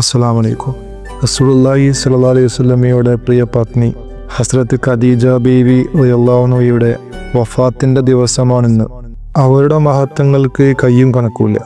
അസ്സലാമു അലൈക്കും റസൂലുള്ളാഹി സ്വല്ലല്ലാഹു അലൈഹി വസല്ലമയുടെ പ്രിയ പത്നി ഹസ്രത്ത് ഖദീജ ബീവി റളിയല്ലാഹുവിയുടെ വഫാത്തിന്റെ ദിവസമാണിന്ന്. അവരുടെ മഹത്വങ്ങൾക്ക് കയ്യും കണക്കൂല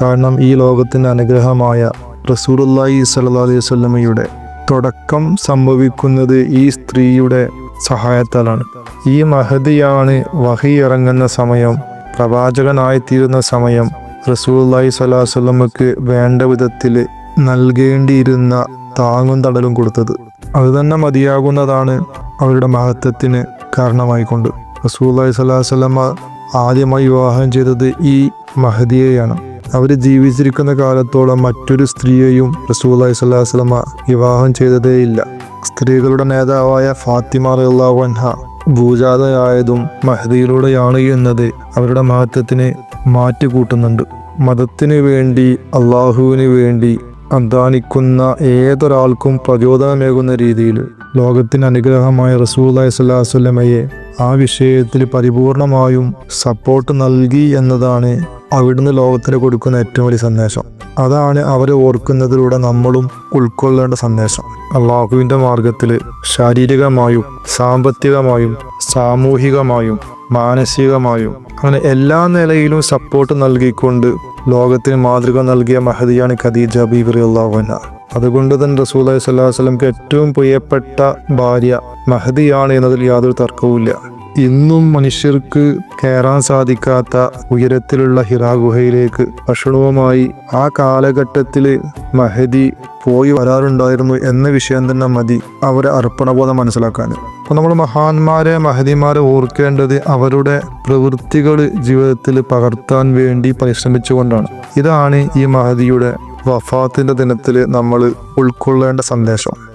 കാരണം ഈ ലോകത്തിന്റെ അനുഗ്രഹമായ റസൂലുള്ളാഹി സല്ല അലൈഹി വസല്ലമയുടെ തുടക്കം സംഭവിക്കുന്നത് ഈ സ്ത്രീയുടെ സഹായത്താലാണ്. ഈ മഹതിയാണ് വഹി ഇറങ്ങുന്ന സമയം പ്രവാചകനായിത്തീരുന്ന സമയം റസൂലുള്ളാഹി സ്വല്ലല്ലാഹു അലൈഹി വസല്ലമക്ക് വേണ്ട വിധത്തിൽ നൽകേണ്ടിയിരുന്ന താങ്ങും തടലും കൊടുത്തത്. അത് തന്നെ മതിയാകുന്നതാണ് അവരുടെ മഹത്വത്തിന് കാരണമായിക്കൊണ്ട്. റസൂല്ലായി സ്വലാസ്ലമ ആദ്യമായി വിവാഹം ചെയ്തത് ഈ മഹദിയെയാണ്. അവർ ജീവിച്ചിരിക്കുന്ന കാലത്തോളം മറ്റൊരു സ്ത്രീയെയും റസൂല്ലായി സ്വലാസ്ലമ വിവാഹം ചെയ്തതേയില്ല സ്ത്രീകളുടെ നേതാവായ ഫാത്തിമ റഹ്ലാവൻഹ ഭൂജാതയായതും മഹദിയിലൂടെയാണ് എന്നത് അവരുടെ മഹത്വത്തിന് മാറ്റുകൂട്ടുന്നുണ്ട്. മതത്തിന് വേണ്ടി അള്ളാഹുവിന് വേണ്ടി അധ്വാനിക്കുന്ന ഏതൊരാൾക്കും പ്രചോദനമേകുന്ന രീതിയിൽ ലോകത്തിന് അനുഗ്രഹമായ റസൂല്ലായി സ്വല്ലാസ്വല്ലമയെ ആ വിഷയത്തിൽ പരിപൂർണമായും സപ്പോർട്ട് നൽകി എന്നതാണ് അവിടുന്ന് ലോകത്തിന് കൊടുക്കുന്ന ഏറ്റവും വലിയ സന്ദേശം. അതാണ് അവരെ ഓർക്കുന്നതിലൂടെ നമ്മളും ഉൾക്കൊള്ളേണ്ട സന്ദേശം. അള്ളാഹുവിന്റെ മാർഗത്തിൽ ശാരീരികമായും സാമ്പത്തികമായും സാമൂഹികമായും മാനസികമായും അങ്ങനെ എല്ലാ നിലയിലും സപ്പോർട്ട് നൽകിക്കൊണ്ട് ലോകത്തിന് മാതൃക നൽകിയ മഹദിയാണ് ഖദീജ ബീബി അള്ളാഹുന അതുകൊണ്ട് തന്നെ റസൂൽ സ്വല്ലാ വസ്ലംക്ക് ഏറ്റവും പ്രിയപ്പെട്ട ഭാര്യ മഹദിയാണ് എന്നതിൽ യാതൊരു തർക്കവുമില്ല. ഇന്നും മനുഷ്യർക്ക് കയറാൻ സാധിക്കാത്ത ഉയരത്തിലുള്ള ഹിറാ ഗുഹയിലേക്ക് ഭക്ഷണവുമായി ആ കാലഘട്ടത്തിൽ മഹദി പോയി വരാറുണ്ടായിരുന്നു എന്ന വിഷയം തന്നെ മതി അവരെ അർപ്പണബോധം മനസ്സിലാക്കാൻ അപ്പോൾ നമ്മൾ മഹാന്മാരെ മഹതിമാരെ ഓർക്കേണ്ടത് അവരുടെ പ്രവൃത്തികൾ ജീവിതത്തിൽ പകർത്താൻ വേണ്ടി പരിശ്രമിച്ചുകൊണ്ടാണ്. ഇതാണ് ഈ മഹദിയുടെ വഫാത്തിന്റെ ദിനത്തിൽ നമ്മൾ ഉൾക്കൊള്ളേണ്ട സന്ദേശം.